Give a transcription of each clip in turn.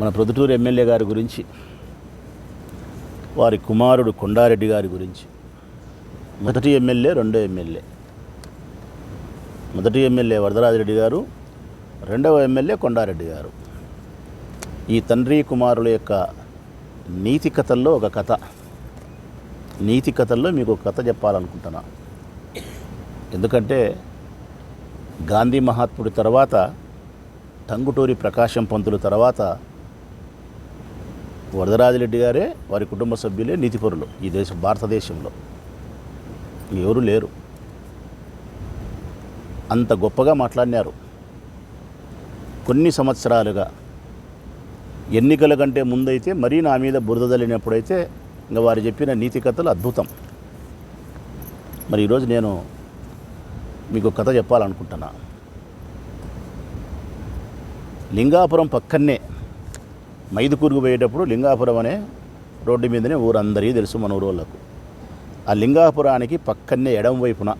మన ప్రొద్దుటూరు ఎమ్మెల్యే గారి గురించి వారి కుమారుడు కొండారెడ్డి గారి గురించి. మొదటి ఎమ్మెల్యే రెండో ఎమ్మెల్యే. మొదటి ఎమ్మెల్యే వరదరాజరెడ్డి గారు రెండవ ఎమ్మెల్యే కొండారెడ్డి గారు. ఈ తండ్రి కుమారుల యొక్క నీతి కథల్లో ఒక కథ. నీతి కథల్లో మీకు ఒక కథ చెప్పాలనుకుంటున్నా. ఎందుకంటే గాంధీ మహాత్ముడి తర్వాత టంగుటూరి ప్రకాశం పంతులు తర్వాత వరదరాజిరెడ్డి గారే వారి కుటుంబ సభ్యులే నీతిపరులు ఈ దేశం భారతదేశంలో. ఎవరు లేరు. అంత గొప్పగా మాట్లాడినారు. కొన్ని సంవత్సరాలుగా. ఎన్నికల కంటే ముందైతే మరీ నా మీద బురద తల్లినప్పుడైతే ఇంకా వారు చెప్పిన నీతి కథలు అద్భుతం. మరి ఈరోజు నేను మీకు కథ చెప్పాలనుకుంటున్నా. లింగాపురం పక్కనే మైదుకూరుకు పోయేటప్పుడు లింగాపురం అనే రోడ్డు మీదనే ఊరందరికీ తెలుసు మన ఊరోళ్ళకు. ఆ లింగాపురానికి పక్కనే ఎడం వైపున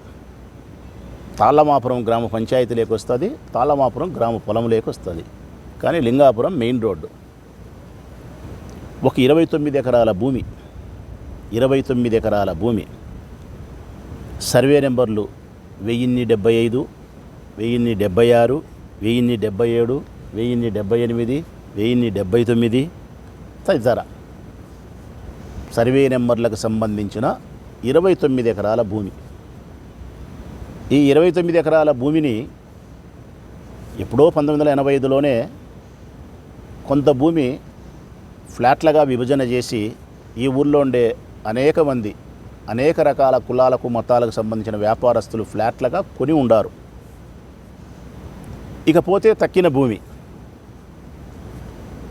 తాళ్ళమాపురం గ్రామ పంచాయతీ వస్తుంది తాళ్ళమాపురం గ్రామ పొలం వస్తుంది. కానీ లింగాపురం మెయిన్ రోడ్డు. ఒక ఇరవై తొమ్మిది ఎకరాల భూమి ఇరవై తొమ్మిది ఎకరాల భూమి. సర్వే నెంబర్లు వెయ్యిన్ని డెబ్బై ఐదు వెయ్యిన్ని డెబ్బై ఆరు వెయ్యిన్ని డెబ్బై ఏడు వెయ్యిన్ని డెబ్బై ఎనిమిది వెయ్యిన్ని డెబ్బై తొమ్మిది తదితర సర్వే నెంబర్లకు సంబంధించిన ఇరవై తొమ్మిది ఎకరాల భూమి. ఈ ఇరవై తొమ్మిది ఎకరాల భూమిని ఎప్పుడో పంతొమ్మిది వందల ఎనభై ఐదులోనే కొంత భూమి ఫ్లాట్లుగా విభజన చేసి ఈ ఊళ్ళో ఉండే అనేక మంది అనేక రకాల కులాలకు మతాలకు సంబంధించిన వ్యాపారస్తులు ఫ్లాట్లుగా కొని ఉండారు. ఇకపోతే తక్కిన భూమి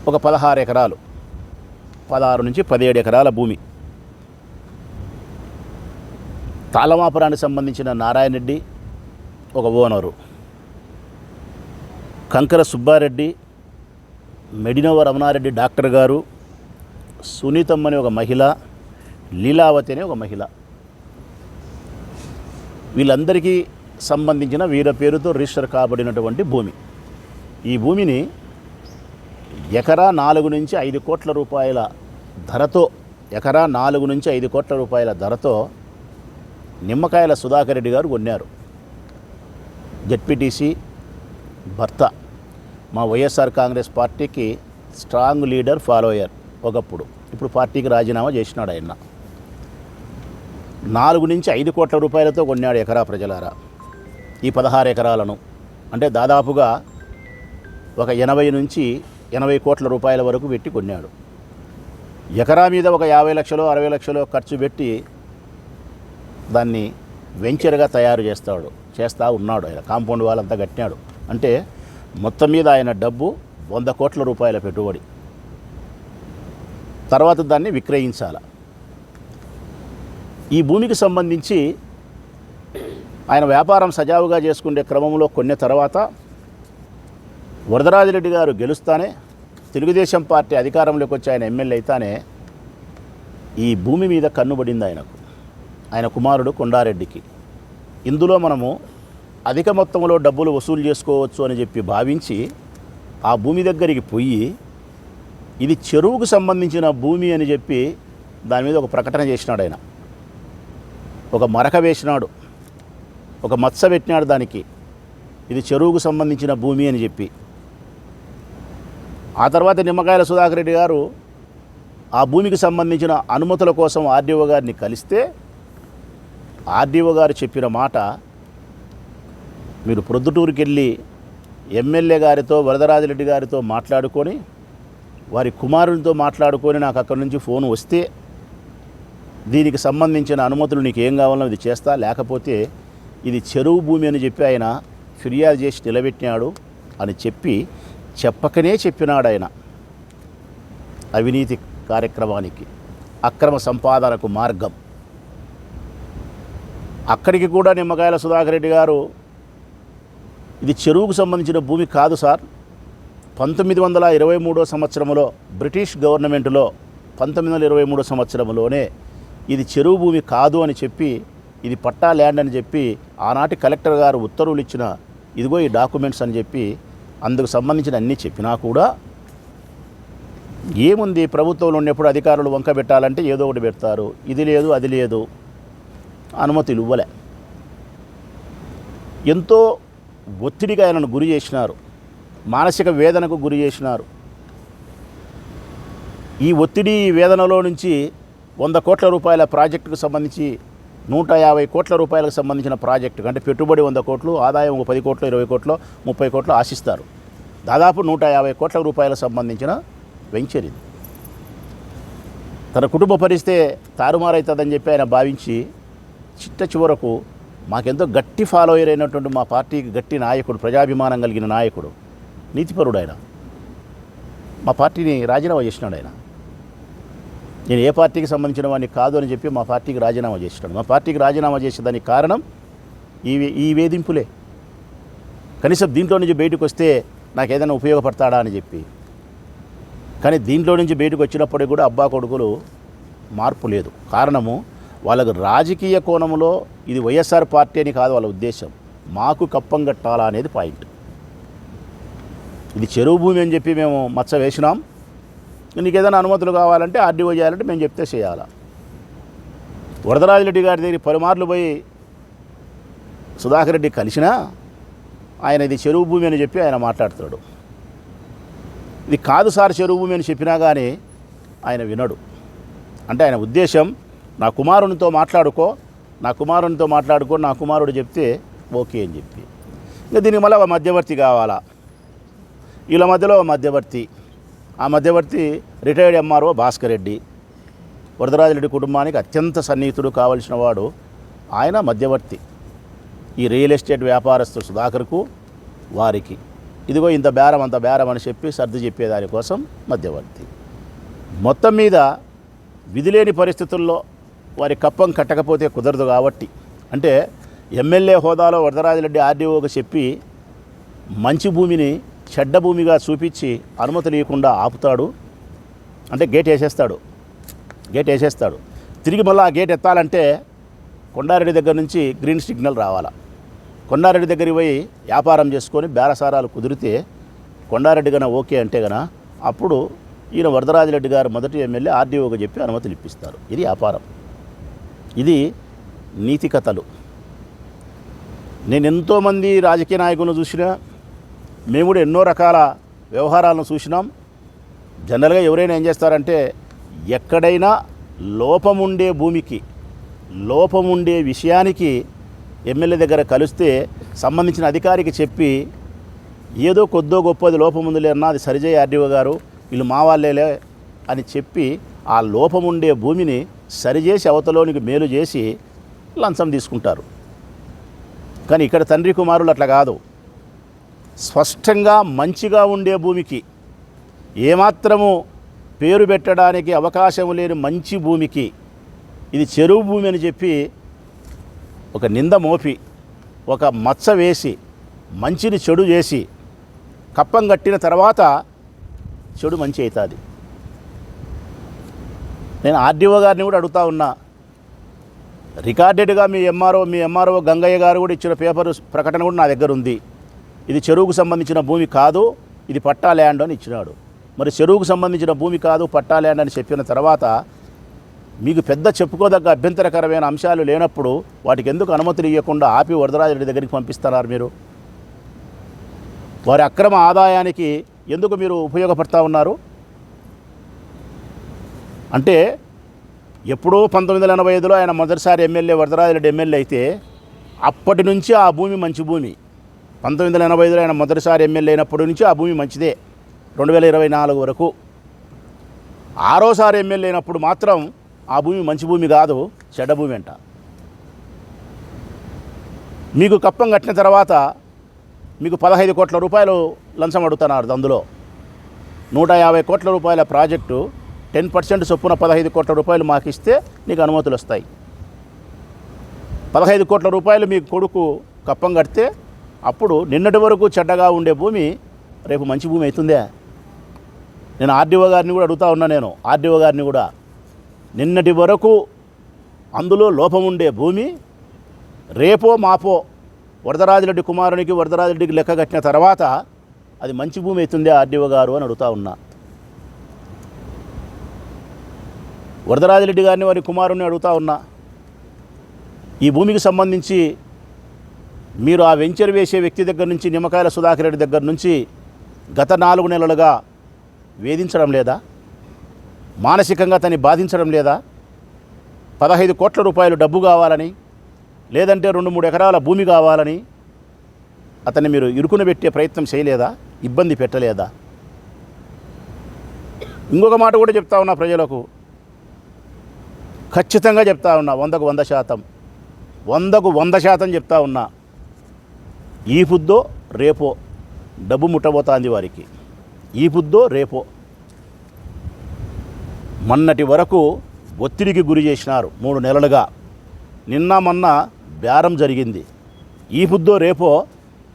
ఒక పదహారు ఎకరాలు. పదహారు నుంచి పదిహేడు ఎకరాల భూమి. తాళమాపురానికి సంబంధించిన నారాయణ రెడ్డి ఒక ఓనరు. కంకర సుబ్బారెడ్డి మెడినవ రమణారెడ్డి డాక్టర్ గారు సునీతమ్మని ఒక మహిళ లీలావతి అనే ఒక మహిళ. వీళ్ళందరికీ సంబంధించిన వీళ్ళ పేరుతో రిజిస్టర్ కాబడినటువంటి భూమి. ఈ భూమిని ఎకరా నాలుగు నుంచి ఐదు కోట్ల రూపాయల ధరతో ఎకరా నాలుగు నుంచి ఐదు కోట్ల రూపాయల ధరతో నిమ్మకాయల సుధాకర్ రెడ్డి గారు కొన్నారు. జడ్పీటీసీ భర్త మా వైఎస్ఆర్ కాంగ్రెస్ పార్టీకి స్ట్రాంగ్ లీడర్ ఫాలోయర్ ఒకప్పుడు. ఇప్పుడు పార్టీకి రాజీనామా చేసినాడు ఆయన. నాలుగు నుంచి ఐదు కోట్ల రూపాయలతో కొన్నాడు ఎకరా ప్రజలారా. ఈ పదహారు ఎకరాలను. అంటే దాదాపుగా ఒక ఎనభై నుంచి ఎనభై కోట్ల రూపాయల వరకు పెట్టి కొన్నాడు. ఎకరా మీద ఒక యాభై లక్షలు అరవై లక్షలు ఖర్చు పెట్టి దాన్ని వెంచర్గా తయారు చేస్తాడు చేస్తూ ఉన్నాడు. ఆయన కాంపౌండ్ వాళ్ళంతా కట్టినాడు. అంటే మొత్తం మీద ఆయన డబ్బు వంద కోట్ల రూపాయల పెట్టుబడి. తర్వాత దాన్ని విక్రయించాల. ఈ భూమికి సంబంధించి ఆయన వ్యాపారం సజావుగా చేసుకునే క్రమంలో కొన్ని తర్వాత వరదరాజిరెడ్డి గారు గెలుస్తానే తెలుగుదేశం పార్టీ అధికారంలోకి వచ్చి ఆయన ఎమ్మెల్యే అయితేనే ఈ భూమి మీద కన్నుబడింది ఆయనకు. ఆయన కుమారుడు కొండారెడ్డికి. ఇందులో మనము అధిక మొత్తంలో డబ్బులు వసూలు చేసుకోవచ్చు అని చెప్పి భావించి ఆ భూమి దగ్గరికి పోయి ఇది చెరువుకు సంబంధించిన భూమి అని చెప్పి దాని మీద ఒక ప్రకటన చేసినాడు ఆయన. ఒక మరక వేసినాడు. ఒక మత్స పెట్టినాడు దానికి. ఇది చెరువుకు సంబంధించిన భూమి అని చెప్పి. ఆ తర్వాత నిమ్మకాయల సుధాకర్ రెడ్డి గారు ఆ భూమికి సంబంధించిన అనుమతుల కోసం ఆర్డీఓ గారిని కలిస్తే ఆర్డీఓ గారు చెప్పిన మాట మీరు ప్రొద్దుటూరుకి వెళ్ళి ఎమ్మెల్యే గారితో వరదరాజరెడ్డి గారితో మాట్లాడుకొని వారి కుమారునితో మాట్లాడుకొని నాకు అక్కడి నుంచి ఫోన్ వస్తే దీనికి సంబంధించిన అనుమతులు నీకు ఏం కావాలో ఇది చేస్తా లేకపోతే ఇది చెరువు భూమి అని చెప్పి ఆయన ఫిర్యాదు చేసి నిలబెట్టినాడు అని చెప్పి చెప్పకనే చెప్పినాడు ఆయన అవినీతి కార్యక్రమానికి అక్రమ సంపాదనకు మార్గం. అక్కడికి కూడా నిమ్మకాయల సుధాకర్ రెడ్డి గారు ఇది చెరువుకు సంబంధించిన భూమి కాదు సార్. పంతొమ్మిది వందల ఇరవై మూడో సంవత్సరంలో బ్రిటిష్ గవర్నమెంట్లో పంతొమ్మిది వందల ఇరవై మూడో సంవత్సరంలోనే ఇది చెరువు భూమి కాదు అని చెప్పి ఇది పట్టా ల్యాండ్ అని చెప్పి ఆనాటి కలెక్టర్ గారు ఉత్తర్వులు ఇచ్చిన ఇదిగో ఈ డాక్యుమెంట్స్ అని చెప్పి అందుకు సంబంధించిన అన్నీ చెప్పినా కూడా ఏముంది? ప్రభుత్వంలో ఉన్నప్పుడు అధికారులు వంక పెట్టాలంటే ఏదో ఒకటి పెడతారు. ఇది లేదు అది లేదు. అనుమతులు ఇవ్వలే. ఎంతో ఒత్తిడిగా ఆయనను గురి చేసినారు. మానసిక వేదనకు గురి చేసినారు. ఈ ఒత్తిడి వేదనలో నుంచి వంద కోట్ల రూపాయల ప్రాజెక్టుకు సంబంధించి నూట యాభై కోట్ల రూపాయలకు సంబంధించిన ప్రాజెక్టు అంటే పెట్టుబడి వంద కోట్లు ఆదాయం ఒక పది కోట్లు ఇరవై కోట్లు ముప్పై కోట్లు ఆశిస్తారు. దాదాపు నూట యాభై కోట్ల రూపాయలకు సంబంధించిన వెంచర్ ఇది. తన కుటుంబ పరిస్థితే తారుమారవుతుందని చెప్పి ఆయన భావించి చిట్ట చివరకు మాకెంతో గట్టి ఫాలోయర్ అయినటువంటి మా పార్టీకి గట్టి నాయకుడు ప్రజాభిమానం కలిగిన నాయకుడు నీతిపరుడు ఆయన. మా పార్టీని రాజీనామా చేసినాడు ఆయన. నేను ఏ పార్టీకి సంబంధించిన వాడిని కాదు అని చెప్పి మా పార్టీకి రాజీనామా చేసినాడు. మా పార్టీకి రాజీనామా చేసేదానికి కారణం ఈ వే- ఈ వేధింపులే. కనీసం దీంట్లో నుంచి బయటకు వస్తే నాకు ఏదైనా ఉపయోగపడతాడా అని చెప్పి. కానీ దీంట్లో నుంచి బయటకు వచ్చినప్పటికి కూడా అబ్బా కొడుకులు మార్పు లేదు. కారణము వాళ్ళకు రాజకీయ కోణంలో ఇది వైఎస్ఆర్ పార్టీ అని కాదు వాళ్ళ ఉద్దేశం. మాకు కప్పం కట్టాలా అనేది పాయింట్. ఇది చెరువు భూమి అని చెప్పి మేము మచ్చ వేసినాం. నీకు ఏదైనా అనుమతులు కావాలంటే ఆర్డీఓ చేయాలంటే మేము చెప్తే చేయాలా? వరదరాజరెడ్డి గారి దగ్గర పలుమార్లు పోయి సుధాకర్ రెడ్డి కలిసినా ఆయన ఇది చెరువు భూమి అని చెప్పి ఆయన మాట్లాడుతున్నాడు. ఇది కాదు సార్ చెరువు భూమి అని చెప్పినా కానీ ఆయన వినడు. అంటే ఆయన ఉద్దేశం నా కుమారునితో మాట్లాడుకో నా కుమారునితో మాట్లాడుకో నా కుమారుడు చెప్తే ఓకే అని చెప్పి. ఇంకా దీనికి మళ్ళీ ఒక మధ్యవర్తి కావాలా? వీళ్ళ మధ్యలో ఒక మధ్యవర్తి ఆ మధ్యవర్తి రిటైర్డ్ ఎంఆర్ఓ భాస్కర్ రెడ్డి. వరదరాజరెడ్డి కుటుంబానికి అత్యంత సన్నిహితుడు కావలసిన వాడు ఆయన మధ్యవర్తి. ఈ రియల్ ఎస్టేట్ వ్యాపారస్తు సుధాకర్కు వారికి. ఇదిగో ఇంత బేరం అంత బేరం అని చెప్పి సర్ది చెప్పేదాని కోసం మధ్యవర్తి. మొత్తం మీద విధిలేని పరిస్థితుల్లో వారి కప్పం కట్టకపోతే కుదరదు కాబట్టి అంటే ఎమ్మెల్యే హోదాలో వరదరాజరెడ్డి ఆర్డీఓకి చెప్పి మంచి భూమిని చెడ్డ భూమిగా చూపించి అనుమతి లేకుండా ఆపుతాడు. అంటే గేట్ వేసేస్తాడు. గేట్ వేసేస్తాడు. తిరిగి మళ్ళీ ఆ గేట్ ఎత్తాలంటే కొండారెడ్డి దగ్గర నుంచి గ్రీన్ సిగ్నల్ రావాలా. కొండారెడ్డి దగ్గరికి పోయి వ్యాపారం చేసుకొని బేరసారాలు కుదిరితే కొండారెడ్డి గన ఓకే అంటే గన అప్పుడు ఈయన వరదరాజరెడ్డి గారు మొదటి ఎమ్మెల్యే ఆర్డీఓకి చెప్పి అనుమతులు ఇప్పిస్తారు. ఇది వ్యాపారం. ఇది నీతి కథలు. నేను ఎంతోమంది రాజకీయ నాయకులను చూసినా మేము కూడా ఎన్నో రకాల వ్యవహారాలను చూసినాం. జనరల్గా ఎవరైనా ఏం చేస్తారంటే ఎక్కడైనా లోపముండే భూమికి లోపముండే విషయానికి ఎమ్మెల్యే దగ్గర కలిస్తే సంబంధించిన అధికారికి చెప్పి ఏదో కొద్దో గొప్పది లోపం ఉందిలే అన్న అది సరిజయ ఆర్డీఓ గారు వీళ్ళు మా వాళ్ళేలే అని చెప్పి ఆ లోపముండే భూమిని సరిచేసి అవతలోనికి మేలు చేసి లంచం తీసుకుంటారు. కానీ ఇక్కడ తండ్రి కుమారులు అట్లా కాదు. స్పష్టంగా మంచిగా ఉండే భూమికి ఏమాత్రము పేరు పెట్టడానికి అవకాశం లేని మంచి భూమికి ఇది చెరువు భూమి అని చెప్పి ఒక నింద మోపి ఒక మచ్చ వేసి మంచిని చెడు చేసి కప్పం కట్టిన తర్వాత చెడు మంచి అవుతుంది. నేను ఆర్డీఓ గారిని కూడా అడుగుతా ఉన్నా. రికార్డెడ్గా మీ ఎంఆర్ఓ మీ ఎంఆర్ఓ గంగయ్య గారు కూడా ఇచ్చిన పేపర్ ప్రకటన కూడా నా దగ్గర ఉంది ఇది చెరువుకు సంబంధించిన భూమి కాదు ఇది పట్టా ల్యాండ్ అని ఇచ్చినాడు. మరి చెరువుకు సంబంధించిన భూమి కాదు పట్టా ల్యాండ్ అని చెప్పిన తర్వాత మీకు పెద్ద చెప్పుకోదగ్గ అభ్యంతరకరమైన అంశాలు లేనప్పుడు వాటికి ఎందుకు అనుమతులు ఇవ్వకుండా ఆపి వరదరాజరెడ్డి దగ్గరికి పంపిస్తున్నారు మీరు? వారి అక్రమ ఆదాయానికి ఎందుకు మీరు ఉపయోగపడతా ఉన్నారు? అంటే ఎప్పుడో పంతొమ్మిది వందల ఎనభై ఐదులో ఆయన మొదటిసారి ఎమ్మెల్యే వరదరాజరెడ్డి ఎమ్మెల్యే అయితే అప్పటి నుంచి ఆ భూమి మంచి భూమి. పంతొమ్మిది వందల ఎనభై ఐదులో ఆయన మొదటిసారి ఎమ్మెల్యే అయినప్పటి నుంచి ఆ భూమి మంచిదే. రెండు వేల ఇరవై నాలుగు వరకు. ఆరోసారి ఎమ్మెల్యే అయినప్పుడు మాత్రం ఆ భూమి మంచి భూమి కాదు చెడ్డ భూమి అంట. మీకు కప్పం కట్టిన తర్వాత మీకు పదహైదు కోట్ల రూపాయలు లంచం అడుగుతున్నారు అందులో. నూట యాభై కోట్ల రూపాయల ప్రాజెక్టు టెన్ పర్సెంట్ చొప్పున పదహైదు కోట్ల రూపాయలు మాకు ఇస్తే నీకు అనుమతులు వస్తాయి పదహైదు కోట్ల రూపాయలు మీ కొడుకు కప్పం కడితే అప్పుడు నిన్నటి వరకు చెడ్డగా ఉండే భూమి రేపు మంచి భూమి అవుతుందే? నేను ఆర్డీఓ గారిని కూడా అడుగుతా ఉన్నా నేను ఆర్డీఓ గారిని కూడా. నిన్నటి వరకు అందులో లోపం ఉండే భూమి రేపో మాపో వరదరాజిరెడ్డి కుమారునికి వరదరాజిరెడ్డికి లెక్క కట్టిన తర్వాత అది మంచి భూమి అవుతుందే ఆర్డీఓ గారు అని అడుగుతా ఉన్నా. వరదరాజిరెడ్డి గారిని వారి కుమారుని అడుగుతా ఉన్నా. ఈ భూమికి సంబంధించి మీరు ఆ వెంచర్ వేసే వ్యక్తి దగ్గర నుంచి నిమ్మకాయల సుధాకర్ రెడ్డి దగ్గర నుంచి గత నాలుగు నెలలుగా వేధించడం లేదా? మానసికంగా తని బాధించడం లేదా? పదహైదు కోట్ల రూపాయలు డబ్బు కావాలని లేదంటే రెండు మూడు ఎకరాల భూమి కావాలని అతన్ని మీరు ఇరుకున పెట్టే ప్రయత్నం చేయలేదా? ఇబ్బంది పెట్టలేదా? ఇంకొక మాట కూడా చెప్తా ఉన్నా ప్రజలకు. ఖచ్చితంగా చెప్తా ఉన్నా వందకు వంద శాతం. వందకు వంద శాతం చెప్తా ఉన్నా. ఈ పుద్దో రేపో డబ్బు ముట్టబోతోంది వారికి. ఈ పుద్దో రేపో. మొన్నటి వరకు ఒత్తిడికి గురి చేసినారు మూడు నెలలుగా. నిన్న మొన్న బేరం జరిగింది. ఈ పుద్దో రేపో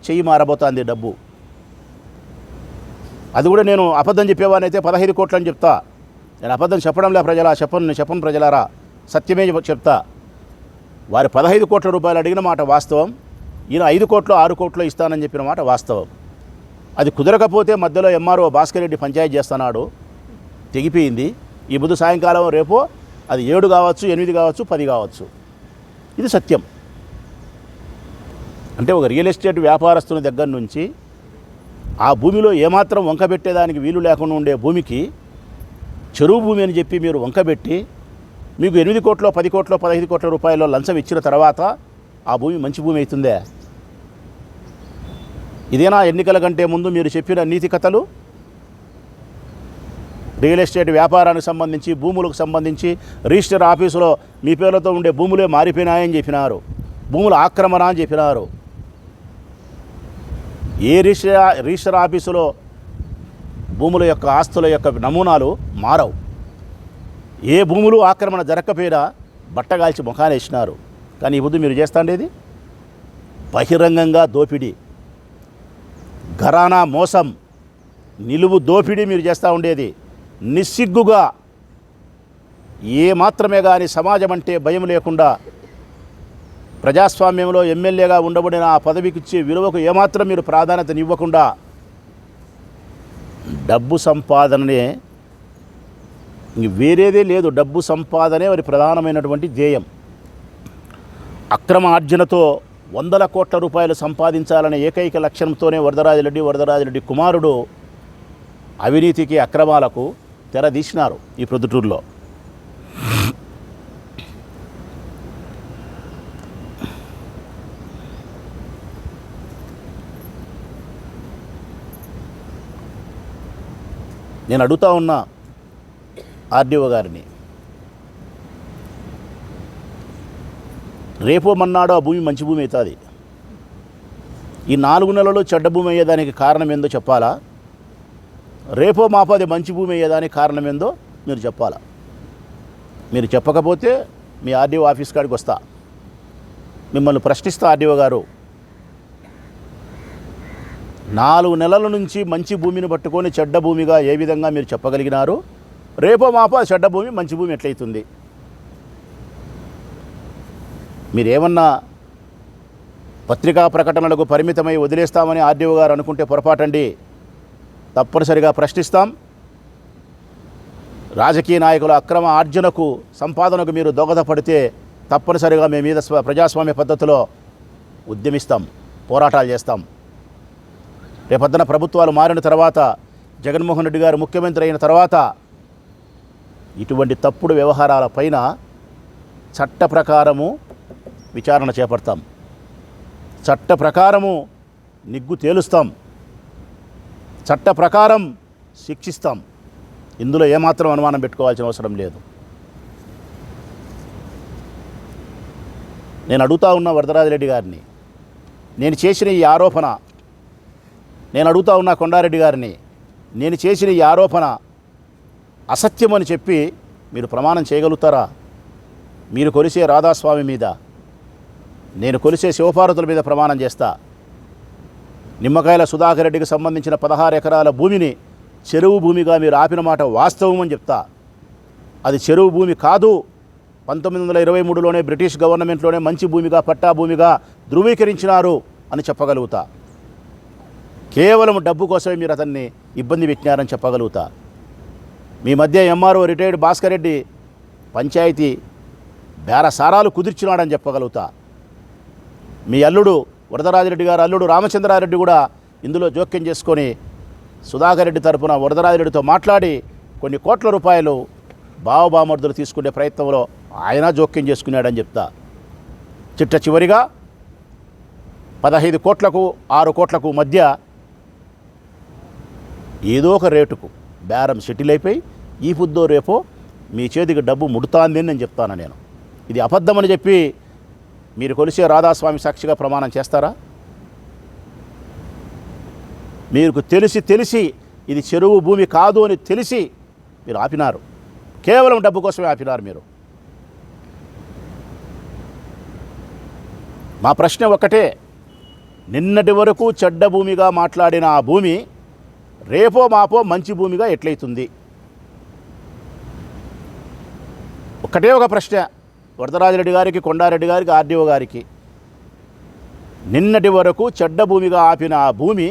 చెయ్యి మారబోతోంది డబ్బు. అది కూడా నేను అబద్ధం చెప్పేవానైతే పదహైదు కోట్లు అని చెప్తా. నేను అబద్ధం చెప్పడంలే ప్రజలా చెప్పను చెప్పను ప్రజలారా. సత్యమే చెప్తా. వారి పదహైదు కోట్ల రూపాయలు అడిగిన మాట వాస్తవం. ఈయన ఐదు కోట్లు ఆరు కోట్లు ఇస్తానని చెప్పిన మాట వాస్తవం. అది కుదరకపోతే మధ్యలో ఎంఆర్ఓ భాస్కర్ రెడ్డి పంచాయతీ చేస్తున్నాడు తెగిపోయింది. ఈ బుధ సాయంకాలం రేపో అది ఏడు కావచ్చు ఎనిమిది కావచ్చు పది కావచ్చు. ఇది సత్యం. అంటే ఒక రియల్ ఎస్టేట్ వ్యాపారస్తుని దగ్గర నుంచి ఆ భూమిలో ఏమాత్రం వంక పెట్టేదానికి వీలు లేకుండా ఉండే భూమికి చెరువు భూమి అని చెప్పి మీరు వంకబెట్టి మీకు ఎనిమిది కోట్లో పది కోట్లో పదహైదు కోట్ల రూపాయల లంచం ఇచ్చిన తర్వాత ఆ భూమి మంచి భూమి అవుతుందే? ఇదేనా ఎన్నికల కంటే ముందు మీరు చెప్పిన నీతి కథలు? రియల్ ఎస్టేట్ వ్యాపారానికి సంబంధించి భూములకు సంబంధించి రిజిస్టర్ ఆఫీసులో మీ పేర్లతో ఉండే భూములే మారిపోయినాయని చెప్పినారు. భూముల ఆక్రమణ అని చెప్పినారు. ఏ రిజిస్టర్ రిజిస్టర్ ఆఫీసులో భూముల యొక్క ఆస్తుల యొక్క నమూనాలు మారవు? ఏ భూములు ఆక్రమణ జరగకపోయినా బట్టగాల్చి ముఖాన్ని కానీ ఈ బుద్ధి మీరు చేస్తాండేది? బహిరంగంగా దోపిడీ. ఘరానా మోసం నిలువు దోపిడీ మీరు చేస్తూ ఉండేది. నిస్సిగ్గుగా. ఏ మాత్రమే కానీ సమాజం అంటే భయం లేకుండా ప్రజాస్వామ్యంలో ఎమ్మెల్యేగా ఉండబడిన ఆ పదవికి ఇచ్చే విలువకు ఏమాత్రం మీరు ప్రాధాన్యతనివ్వకుండా డబ్బు సంపాదననే వేరేదే లేదు. డబ్బు సంపాదనే వారి ప్రధానమైనటువంటి ధ్యేయం. అక్రమ ఆర్జనతో వందల కోట్ల రూపాయలు సంపాదించాలనే ఏకైక లక్ష్యంతోనే వరదరాజరెడ్డి వరదరాజరెడ్డి కుమారుడు అవినీతికి అక్రమాలకు తెరదీసినారు ఈ ప్రొద్దుటూరులో. నేను అడుగుతా ఉన్నా ఆర్డీఓ గారిని. రేపో మన్నాడో ఆ భూమి మంచి భూమి అవుతుంది. ఈ నాలుగు నెలలు చెడ్డ భూమి అయ్యేదానికి కారణం ఏందో చెప్పాలా? రేపో మాపాది అది మంచి భూమి అయ్యేదానికి కారణం ఏందో మీరు చెప్పాలా? మీరు చెప్పకపోతే మీ ఆర్డీఓ ఆఫీస్ కాడికి వస్తా. మిమ్మల్ని ప్రశ్నిస్తా ఆర్డీఓ గారు. నాలుగు నెలల నుంచి మంచి భూమిని పట్టుకొని చెడ్డ భూమిగా ఏ విధంగా మీరు చెప్పగలిగినారు? రేపో మాపో చెడ్డ భూమి మంచి భూమి ఎట్లయితుంది? మీరేమన్నా పత్రికా ప్రకటనలకు పరిమితమై వదిలేస్తామని ఆర్డీఓ గారు అనుకుంటే పొరపాటండి. తప్పనిసరిగా ప్రశ్నిస్తాం. రాజకీయ నాయకుల అక్రమ ఆర్జనకు సంపాదనకు మీరు దోగదపడితే తప్పనిసరిగా మీ మీద స్వ- ప్రజాస్వామ్య పద్ధతిలో ఉద్యమిస్తాం పోరాటాలు చేస్తాం. రేపొద్దున ప్రభుత్వాలు మారిన తర్వాత జగన్మోహన్ రెడ్డి గారు ముఖ్యమంత్రి అయిన తర్వాత ఇటువంటి తప్పుడు వ్యవహారాల పైన చట్ట ప్రకారము విచారణ చేపడతాం. చట్ట ప్రకారము నిగ్గు తేలుస్తాం. చట్ట ప్రకారం శిక్షిస్తాం. ఇందులో ఏమాత్రం అనుమానం పెట్టుకోవాల్సిన అవసరం లేదు. నేను అడుగుతా ఉన్న వరదరాజిరెడ్డి గారిని. నేను చేసిన ఈ ఆరోపణ నేను అడుగుతా ఉన్న కొండారెడ్డి గారిని నేను చేసిన ఈ ఆరోపణ అసత్యమని చెప్పి మీరు ప్రమాణం చేయగలుగుతారా? మీరు కొలిసే రాధాస్వామి మీద నేను కొలిసే శివపార్వతుల మీద ప్రమాణం చేస్తా. నిమ్మకాయల సుధాకర్ రెడ్డికి సంబంధించిన పదహారు ఎకరాల భూమిని చెరువు భూమిగా మీరు ఆపిన మాట వాస్తవం అని చెప్తా. అది చెరువు భూమి కాదు పంతొమ్మిది వందల ఇరవై మూడులోనే బ్రిటిష్ గవర్నమెంట్లోనే మంచి భూమిగా పట్టా భూమిగా ధృవీకరించినారు అని చెప్పగలుగుతా. కేవలం డబ్బు కోసమే మీరు అతన్ని ఇబ్బంది పెట్టినారని చెప్పగలుగుతా. మీ మధ్య ఎంఆర్ఓ రిటైర్డ్ భాస్కర్ రెడ్డి పంచాయతీ బేరసారాలు కుదిర్చినాడని చెప్పగలుగుతా. మీ అల్లుడు వరదరాజిరెడ్డి గారు అల్లుడు రామచంద్రారెడ్డి కూడా ఇందులో జోక్యం చేసుకొని సుధాకర్ రెడ్డి తరఫున వరదరాజిరెడ్డితో మాట్లాడి కొన్ని కోట్ల రూపాయలు బావబామర్దులు తీసుకునే ప్రయత్నంలో ఆయన జోక్యం చేసుకున్నాడని చెప్తా. చిట్ట చివరిగా పదహైదు కోట్లకు ఆరు కోట్లకు మధ్య ఏదో ఒక రేటుకు బేరం సెటిల్ అయిపోయి ఈ పొద్దో రేపో మీ చేతికి డబ్బు ముడుతాంది అని నేను చెప్తాను నేను. ఇది అబద్ధమని చెప్పి మీరు కొలిసే రాధాస్వామి సాక్షిగా ప్రమాణం చేస్తారా? మీకు తెలిసి తెలిసి ఇది చెరువు భూమి కాదు అని తెలిసి మీరు ఆపినారు. కేవలం డబ్బు కోసమే ఆపినారు మీరు. మా ప్రశ్న ఒక్కటే. నిన్నటి వరకు చెడ్డ భూమిగా మాట్లాడిన ఆ భూమి రేపో మాపో మంచి భూమిగా ఎట్లయితుంది? ఒకటే ఒక ప్రశ్న. వరదరాజరెడ్డి గారికి కొండారెడ్డి గారికి ఆర్డీఓ గారికి. నిన్నటి వరకు చెడ్డ భూమిగా ఆపిన ఆ భూమి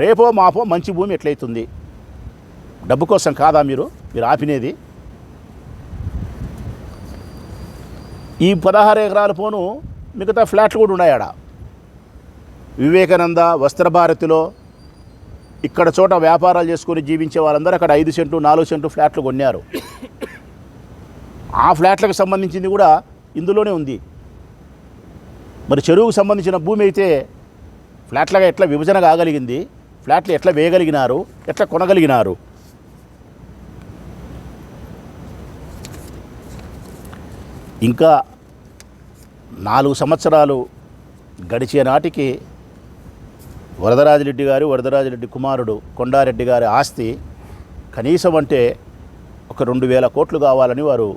రేపో మాపో మంచి భూమి ఎట్లయితుంది? డబ్బు కోసం కాదా మీరు? మీరు ఆపినేది? ఈ పదహారు ఎకరాల పోను మిగతా ఫ్లాట్లు కూడా ఉన్నాయి ఆడ. వివేకానంద వస్త్రభారతిలో ఇక్కడ చోట వ్యాపారాలు చేసుకొని జీవించే వాళ్ళందరూ అక్కడ ఐదు సెంటు నాలుగు సెంటు ఫ్లాట్లు కొన్నారు. ఆ ఫ్లాట్లకు సంబంధించింది కూడా ఇందులోనే ఉంది. మరి చెరువుకు సంబంధించిన భూమి అయితే ఫ్లాట్లుగా ఎట్లా విభజన కాగలిగింది? ఫ్లాట్లు ఎట్లా వేయగలిగినారు? ఎట్లా కొనగలిగినారు? ఇంకా నాలుగు సంవత్సరాలు గడిచే నాటికి వరదరాజిరెడ్డి గారు వరదరాజిరెడ్డి కుమారుడు కొండారెడ్డి గారి ఆస్తి కనీసం అంటే ఒక రెండు వేల కోట్లు కావాలని వారు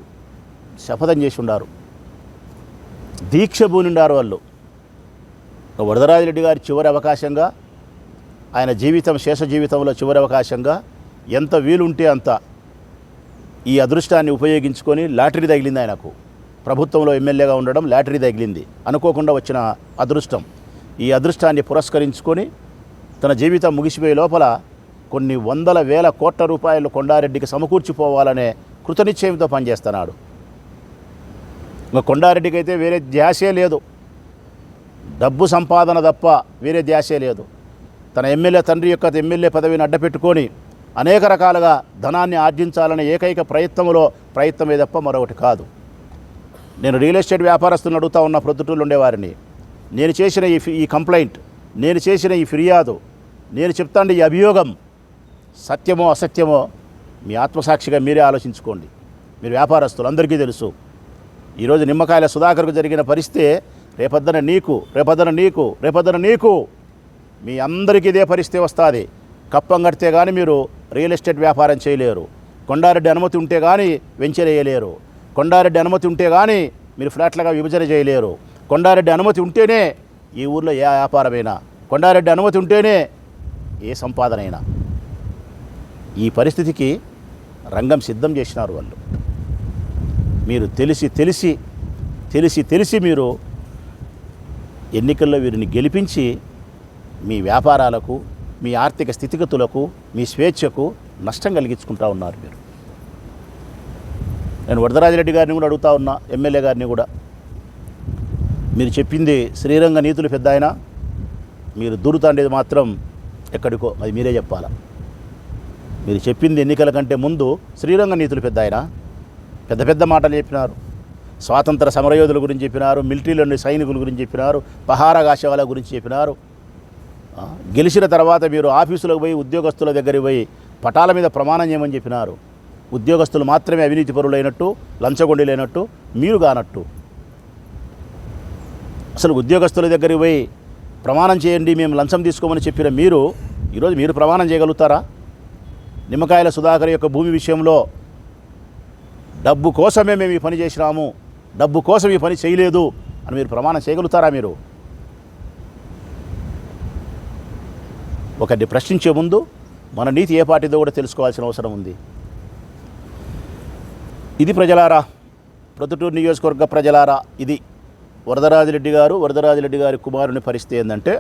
శపథం చేసి ఉండారు దీక్ష పూనిండారు వాళ్ళు. వరదరాజరెడ్డి వరదరాజిరెడ్డి గారి చివరి అవకాశంగా ఆయన జీవితం శేష జీవితంలో చివరి అవకాశంగా ఎంత వీలుంటే అంత ఈ అదృష్టాన్ని ఉపయోగించుకొని లాటరీ తగిలింది ఆయనకు. ప్రభుత్వంలో ఎమ్మెల్యేగా ఉండడం లాటరీ తగిలింది. అనుకోకుండా వచ్చిన అదృష్టం. ఈ అదృష్టాన్ని పురస్కరించుకొని తన జీవితం ముగిసిపోయే లోపల కొన్ని వందల వేల కోట్ల రూపాయలు కొండారెడ్డికి సమకూర్చిపోవాలనే కృతనిశ్చయంతో పనిచేస్తున్నాడు. ఇంకా కొండారెడ్డికి అయితే వేరే ధ్యాసే లేదు. డబ్బు సంపాదన తప్ప వేరే ధ్యాసే లేదు. తన ఎమ్మెల్యే తండ్రి యొక్క ఎమ్మెల్యే పదవిని అడ్డపెట్టుకొని అనేక రకాలుగా ధనాన్ని ఆర్జించాలనే ఏకైక ప్రయత్నంలో ప్రయత్నమే తప్ప మరొకటి కాదు. నేను రియల్ ఎస్టేట్ వ్యాపారస్తులను అడుగుతా ఉన్న ప్రొద్దుటూళ్ళు ఉండేవారిని. నేను చేసిన ఈ ఈ కంప్లైంట్ నేను చేసిన ఈ ఫిర్యాదు నేను చెప్తాండి ఈ అభియోగం సత్యమో అసత్యమో మీ ఆత్మసాక్షిగా మీరే ఆలోచించుకోండి. మీరు వ్యాపారస్తులు అందరికీ తెలుసు. ఈరోజు నిమ్మకాయల సుధాకర్కు జరిగిన పరిస్థితి రేపొద్దున నీకు రేపొద్దున నీకు రేపొద్దున నీకు మీ అందరికీ ఇదే పరిస్థితి వస్తుంది. కప్పం కడితే కానీ మీరు రియల్ ఎస్టేట్ వ్యాపారం చేయలేరు. కొండారెడ్డి అనుమతి ఉంటే కానీ వెంచర్ వేయలేరు. కొండారెడ్డి అనుమతి ఉంటే కానీ మీరు ఫ్లాట్లుగా విభజన చేయలేరు. కొండారెడ్డి అనుమతి ఉంటేనే ఈ ఊర్లో ఏ వ్యాపారమైనా కొండారెడ్డి అనుమతి ఉంటేనే ఏ సంపాదన అయినా ఈ పరిస్థితికి రంగం సిద్ధం చేసినారు వాళ్ళు. మీరు తెలిసి తెలిసి తెలిసి తెలిసి మీరు ఎన్నికల్లో వీరిని గెలిపించి మీ వ్యాపారాలకు మీ ఆర్థిక స్థితిగతులకు మీ స్వేచ్ఛకు నష్టం కలిగించుకుంటా ఉన్నారు మీరు. నేను వరదరాజిరెడ్డి గారిని కూడా అడుగుతా ఉన్నా ఎమ్మెల్యే గారిని కూడా. మీరు చెప్పింది శ్రీరంగ నీతులు పెద్ద ఆయన. మీరు దూరుతాండేది మాత్రం ఎక్కడికో అది మీరే చెప్పాలా. మీరు చెప్పింది ఎన్నికల కంటే ముందు శ్రీరంగ నీతులు పెద్ద ఆయన. పెద్ద పెద్ద మాటలు చెప్పినారు. స్వాతంత్ర సమరయోధుల గురించి చెప్పినారు మిలిటరీలోని సైనికుల గురించి చెప్పినారు పహారా కాసేవాళ్ళ గురించి చెప్పినారు. గెలిచిన తర్వాత మీరు ఆఫీసులకు పోయి ఉద్యోగస్తుల దగ్గరికి పోయి పటాల మీద ప్రమాణం చేయమని చెప్పినారు. ఉద్యోగస్తులు మాత్రమే అవినీతి పరులైనట్టు లంచగొండిలైనట్టు మీరు కానట్టు. అసలు ఉద్యోగస్తుల దగ్గరికి పోయి ప్రమాణం చేయండి మేము లంచం తీసుకోమని చెప్పిన మీరు ఈరోజు మీరు ప్రమాణం చేయగలుగుతారా? నిమ్మకాయల సుధాకర్ యొక్క భూమి విషయంలో డబ్బు కోసమే మేము ఈ పని చేసినాము. డబ్బు కోసం ఈ పని చేయలేదు అని మీరు ప్రమాణం చేయగలుగుతారా మీరు? ఒకరిని ప్రశ్నించే ముందు మన నీతి ఏ పార్టీదో కూడా తెలుసుకోవాల్సిన అవసరం ఉంది. ఇది ప్రజలారా ప్రొద్దుటూరు నియోజకవర్గ ప్రజలారా ఇది వరదరాజిరెడ్డి గారు వరదరాజిరెడ్డి గారి కుమారుని పరిస్థితి ఏంటంటే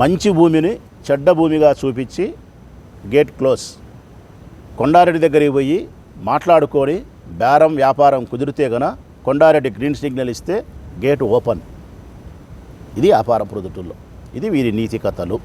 మంచి భూమిని చెడ్డ భూమిగా చూపించి గేట్ క్లోజ్. కొండారెడ్డి దగ్గరికి పోయి మాట్లాడుకొని బేరం వ్యాపారం కుదిరితే గన కొండారెడ్డి గ్రీన్ సిగ్నల్ ఇస్తే గేట్ ఓపెన్. ఇది వ్యాపార ప్రొద్దుటూరులో ఇది వీరి నీతి కథలు.